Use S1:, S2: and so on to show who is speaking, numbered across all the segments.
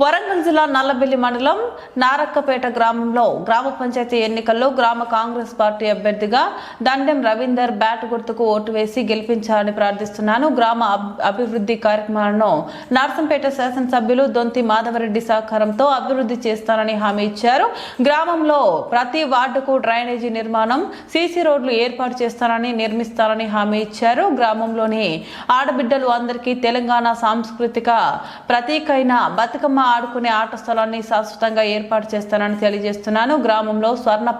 S1: వరంగల్ జిల్లా నల్లబెల్లి మండలం నారక్కపేట గ్రామంలో గ్రామ పంచాయతీ ఎన్నికల్లో గ్రామ కాంగ్రెస్ పార్టీ అభ్యర్థిగా దండెం రవీందర్ బ్యాట్ గుర్తుకు ఓటు వేసి గెలిపించాలని ప్రార్థిస్తున్నాను. గ్రామ అబ్- అభివృద్ధి కార్యక్రమాలను నర్సంపేట శాసనసభ్యులు దొంతి మాధవరెడ్డి సహకారంతో అభివృద్ధి చేస్తానని హామీ ఇచ్చారు. గ్రామంలో ప్రతి వార్డుకు డ్రైనేజీ నిర్మాణం సీసీ రోడ్లు ఏర్పాటు చేస్తానని నిర్మిస్తానని హామీ ఇచ్చారు. గ్రామంలోని ఆడబిడ్డలు అందరికీ తెలంగాణ సాంస్కృతిక ప్రతీకైన బతుకమ్మ ఆడుకునే ఆట స్థలాన్ని శాశ్వతంగా ఏర్పాటు చేస్తానని తెలియజేస్తున్నాను. గ్రామంలో స్వర్ణ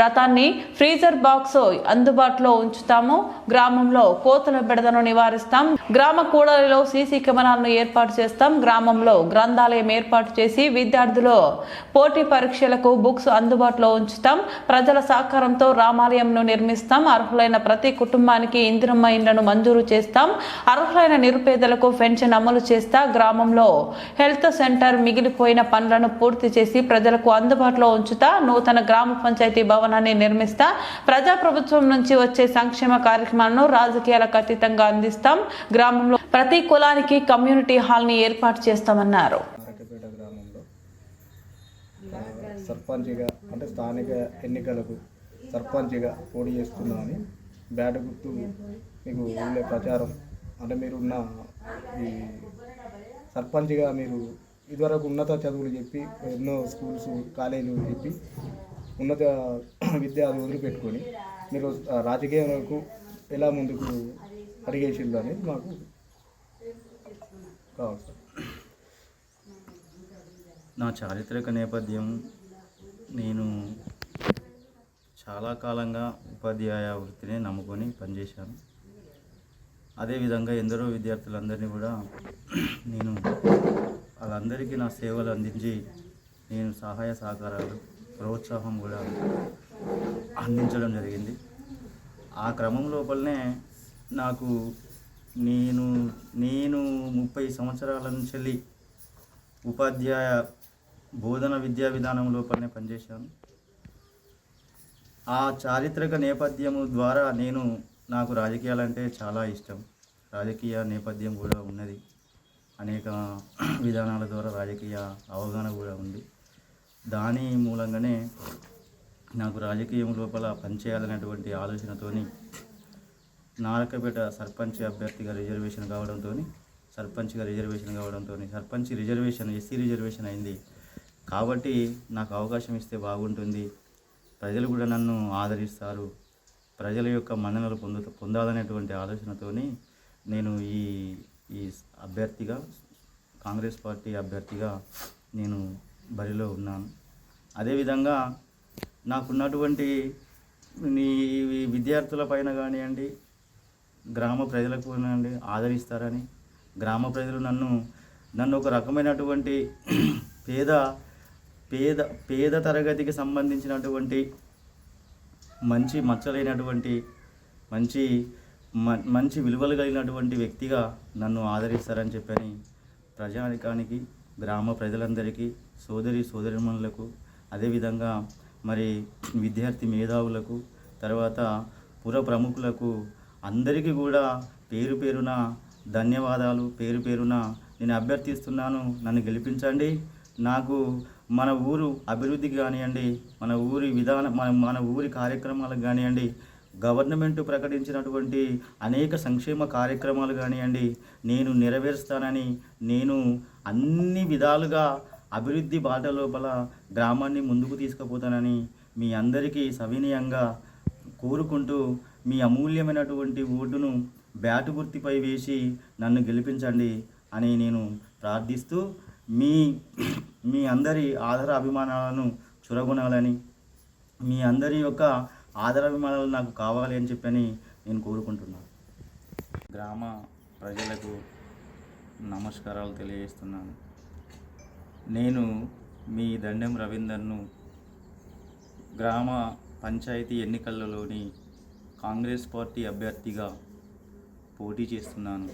S1: రథాన్ని ఫ్రీజర్ బాక్స్ అందుబాటులో ఉంచుతాము. గ్రామంలో కోతల బెడదను నివారిస్తాం. గ్రామ కూడలిలో సీసీ కెమెరాలను ఏర్పాటు చేస్తాం. గ్రామంలో గ్రంథాలయం ఏర్పాటు చేసి విద్యార్థులు పోటీ పరీక్షలకు బుక్స్ అందుబాటులో ఉంచుతాం. ప్రజల సహకారంతో రామాలయంను నిర్మిస్తాం. అర్హులైన ప్రతి కుటుంబానికి ఇందిరమ్మ ఇండ్లను మంజూరు చేస్తాం. అర్హులైన నిరుపేదలకు పెన్షన్ అమలు చేస్తా గ్రామంలో హెల్త్ సెంటర్ మిగిలిపోయిన పనులను పూర్తి చేసి ప్రజలకు అందుబాటులో ఉంచుతా నూతన గ్రామ పంచాయతీ భవనాన్ని నిర్మిస్తా ప్రజాప్రభుత్వం నుంచి వచ్చే సంక్షేమ కార్యక్రమాలను రాజకీయాలకు అతీతంగా అందిస్తాం. గ్రామంలో ప్రతి కులానికి కమ్యూనిటీ హాల్ని ఏర్పాటు చేస్తామన్నారు.
S2: గ్రామంలో సర్పంచ్గా అంటే స్థానిక ఎన్నికలకు సర్పంచ్గా పోటీ చేస్తున్నామని బ్యాట్ గుర్తు మీకు ఊళ్ళో ప్రచారం అంటే మీరున్న ఈ సర్పంచ్గా మీరు ఇదివరకు ఉన్నత చదువులు చెప్పి ఎన్నో స్కూల్స్ కాలేజీలు చెప్పి ఉన్నత విద్య అది వదిలిపెట్టుకొని మీరు రాజకీయాలకు ఎలా ముందుకు అడిగేసిల్లు అనేది మాకు కావాలి సార్.
S3: నా చారిత్రక నేపథ్యం నేను చాలా కాలంగా ఉపాధ్యాయ వృత్తిని నమ్ముకొని పనిచేశాను. అదేవిధంగా ఎందరో విద్యార్థులందరినీ కూడా నేను వాళ్ళందరికీ నా సేవలు అందించి నేను సహాయ సహకారాలు ప్రోత్సాహం కూడా అందించడం జరిగింది. ఆ క్రమం లోపలనే నాకు నేను నేను ముప్పై సంవత్సరాల నుంచి ఉపాధ్యాయ బోధన విద్యా విధానం లోపలనే పనిచేశాను. ఆ చారిత్రక నేపథ్యము ద్వారా నేను నాకు రాజకీయాలంటే చాలా ఇష్టం. రాజకీయ నేపథ్యం కూడా ఉన్నది. అనేక విధానాల ద్వారా రాజకీయ అవగాహన కూడా ఉంది. దాని మూలంగానే నాకు రాజకీయం లోపల పనిచేయాలనేటువంటి ఆలోచనతోని నారకపేట సర్పంచ్ అభ్యర్థిగా రిజర్వేషన్ కావడంతో సర్పంచ్గా రిజర్వేషన్ కావడంతో సర్పంచ్ రిజర్వేషన్ ఎస్సీ రిజర్వేషన్ అయింది. కాబట్టి నాకు అవకాశం ఇస్తే బాగుంటుంది. ప్రజలు కూడా నన్ను ఆదరిస్తారు. ప్రజల యొక్క మన్ననలు పొందు పొందాలనేటువంటి ఆలోచనతోని నేను ఈ ఈ అభ్యర్థిగా కాంగ్రెస్ పార్టీ అభ్యర్థిగా నేను బరిలో ఉన్నాను. అదేవిధంగా నాకున్నటువంటి నీ విద్యార్థుల పైన కానివ్వండి గ్రామ ప్రజలకు కానివ్వండి ఆదరిస్తారని గ్రామ ప్రజలు నన్ను నన్ను ఒక రకమైనటువంటి పేద పేద పేద తరగతికి సంబంధించినటువంటి మంచి మచ్చలైనటువంటి మంచి మ- మంచి విలువలు కలిగినటువంటి వ్యక్తిగా నన్ను ఆదరిస్తారని చెప్పని ప్రజానికానికి గ్రామ ప్రజలందరికీ సోదరి సోదరిమణులకు అదేవిధంగా మరి విద్యార్థి మేధావులకు తర్వాత పుర ప్రముఖులకు అందరికీ కూడా పేరు పేరున ధన్యవాదాలు పేరు పేరున నేను అభ్యర్థిస్తున్నాను నన్ను గెలిపించండి. నాకు మన ఊరు అభివృద్ధికి కానివ్వండి మన ఊరి విధానం మన మన ఊరి కార్యక్రమాలకు కానివ్వండి గవర్నమెంట్ ప్రకటించినటువంటి అనేక సంక్షేమ కార్యక్రమాలు కానివ్వండి నేను నెరవేరుస్తానని నేను అన్ని విధాలుగా అభివృద్ధి బాట లోపల గ్రామాన్ని ముందుకు తీసుకుపోతానని మీ అందరికీ సవినయంగా కోరుకుంటూ మీ అమూల్యమైనటువంటి ఓటును బ్యాటు గుర్తిపై వేసి నన్ను గెలిపించండి అని నేను ప్రార్థిస్తూ మీ మీ అందరి ఆదర అభిమానాలను చురగొనాలని మీ అందరి యొక్క ఆదరాభిమానాలు నాకు కావాలి అని చెప్పని నేను కోరుకుంటున్నాను. గ్రామ ప్రజలకు నమస్కారాలు తెలియజేస్తున్నాను. నేను మీ దండెం రవీందర్ను గ్రామ పంచాయతీ ఎన్నికలలోని కాంగ్రెస్ పార్టీ అభ్యర్థిగా పోటీ చేస్తున్నాను.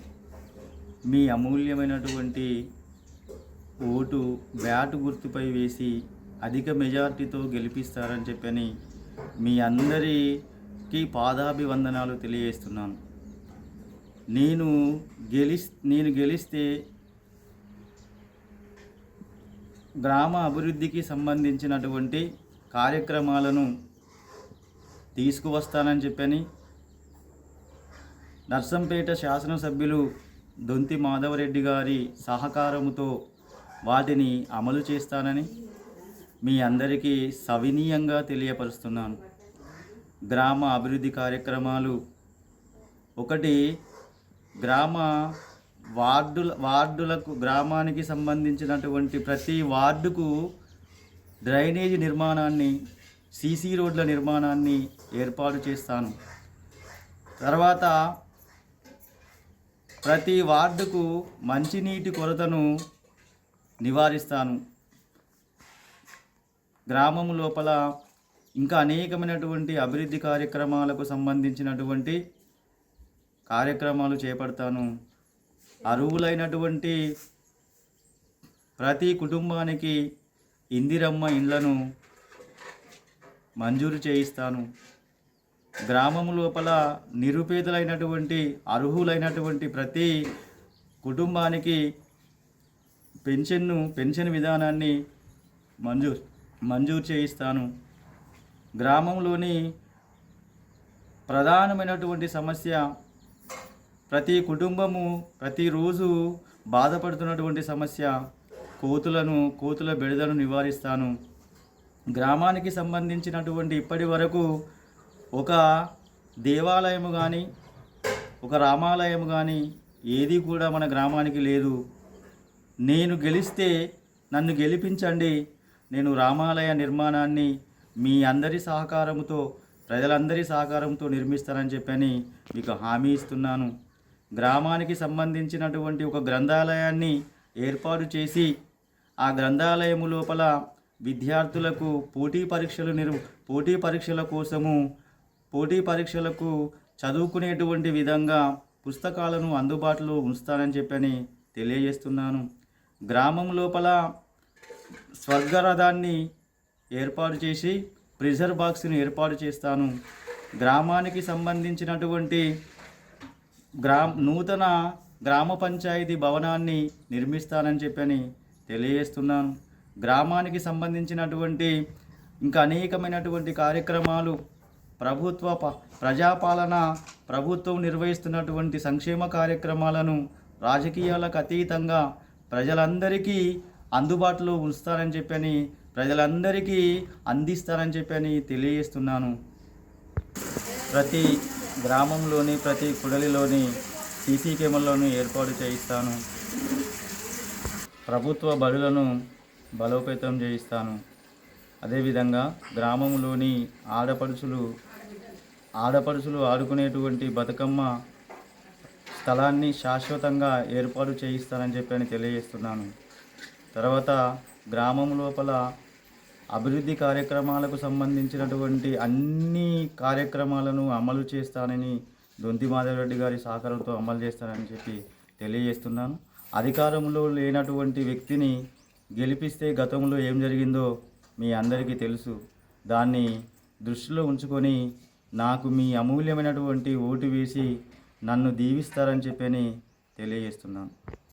S3: మీ అమూల్యమైనటువంటి ఓటు బ్యాటు గుర్తుపై వేసి అధిక మెజార్టీతో గెలిపిస్తారని చెప్పని మీ అందరికి పాదాభివందనాలు తెలియజేస్తున్నాను. నేను గెలిస్ నేను గెలిస్తే గ్రామ అభివృద్ధికి సంబంధించినటువంటి కార్యక్రమాలను తీసుకువస్తానని చెప్పని నర్సంపేట శాసనసభ్యులు దొంతి మాధవరెడ్డి గారి సహకారముతో వాటిని అమలు చేస్తానని మీ అందరికీ సవినీయంగా తెలియపరుస్తున్నాను. గ్రామ అభివృద్ధి కార్యక్రమాలు ఒకటి గ్రామ వార్డుల వార్డులకు గ్రామానికి సంబంధించినటువంటి ప్రతి వార్డుకు డ్రైనేజీ నిర్మాణాన్ని సీసీ రోడ్ల నిర్మాణాన్ని ఏర్పాటు చేస్తాను. తర్వాత ప్రతి వార్డుకు మంచినీటి కొరతను నివారిస్తాను. గ్రామం లోపల ఇంకా అనేకమైనటువంటి అభివృద్ధి కార్యక్రమాలకు సంబంధించినటువంటి కార్యక్రమాలు చేపడతాను. అరువులైనటువంటి ప్రతి కుటుంబానికి ఇందిరమ్మ ఇండ్లను మంజూరు చేయిస్తాను. గ్రామం లోపల నిరుపేదలైనటువంటి అర్హులైనటువంటి ప్రతి కుటుంబానికి పెన్షన్ను పెన్షన్ విధానాన్ని మంజూరు మంజూరు చేయిస్తాను. గ్రామంలోని ప్రధానమైనటువంటి సమస్య ప్రతి కుటుంబము ప్రతిరోజు బాధపడుతున్నటువంటి సమస్య కోతులను కోతుల బెడదను నివారిస్తాను. గ్రామానికి సంబంధించినటువంటి ఇప్పటి వరకు ఒక దేవాలయము కానీ ఒక రామాలయం కానీ ఏది కూడా మన గ్రామానికి లేదు. నేను గెలిస్తే నన్ను గెలిపించండి. నేను రామాలయ నిర్మాణాన్ని మీ అందరి సహకారంతో ప్రజలందరి సహకారంతో నిర్మిస్తానని చెప్పని మీకు హామీ ఇస్తున్నాను. గ్రామానికి సంబంధించినటువంటి ఒక గ్రంథాలయాన్ని ఏర్పాటు చేసి ఆ గ్రంథాలయము లోపల విద్యార్థులకు పోటీ పరీక్షలు నిర్ పోటీ పరీక్షల కోసము పోటీ పరీక్షలకు చదువుకునేటువంటి విధంగా పుస్తకాలను అందుబాటులో ఉంచుతానని చెప్పని తెలియజేస్తున్నాను. గ్రామం లోపల స్వర్గరథాన్ని ఏర్పాటు చేసి ప్రిజర్ బాక్స్ని ఏర్పాటు చేస్తాను. గ్రామానికి సంబంధించినటువంటి గ్రా నూతన గ్రామ పంచాయతీ భవనాన్ని నిర్మిస్తానని చెప్పని తెలియజేస్తున్నాను. గ్రామానికి సంబంధించినటువంటి ఇంకా అనేకమైనటువంటి కార్యక్రమాలు ప్రభుత్వ ప- ప్రజాపాలన ప్రభుత్వం నిర్వహిస్తున్నటువంటి సంక్షేమ కార్యక్రమాలను రాజకీయాలకు అతీతంగా ప్రజలందరికీ అందుబాటులో ఉంచుతారని చెప్పని ప్రజలందరికీ అందిస్తారని చెప్పని తెలియజేస్తున్నాను. ప్రతి గ్రామంలోని ప్రతి కుడలిలోని సీసీ కెమెరాలను ఏర్పాటు చేయిస్తాను. ప్రభుత్వ బడులను బలోపేతం చేయిస్తాను. అదేవిధంగా గ్రామంలోని ఆడపడుచులు ఆడపడుచులు ఆడుకునేటువంటి బతుకమ్మ స్థలాన్ని శాశ్వతంగా ఏర్పాటు చేయిస్తానని చెప్పి అని తెలియజేస్తున్నాను. తర్వాత గ్రామం లోపల అభివృద్ధి కార్యక్రమాలకు సంబంధించినటువంటి అన్ని కార్యక్రమాలను అమలు చేస్తానని దొంతి మాధవరెడ్డి గారి సహకారంతో అమలు చేస్తానని చెప్పి తెలియజేస్తున్నాను. అధికారంలో లేనటువంటి వ్యక్తిని గెలిపిస్తే గతంలో ఏం జరిగిందో మీ అందరికీ తెలుసు. దాన్ని దృష్టిలో ఉంచుకొని నాకు మీ అమూల్యమైనటువంటి ఓటు వేసి నన్ను దీవిస్తారని చెప్పని తెలియజేస్తున్నాను.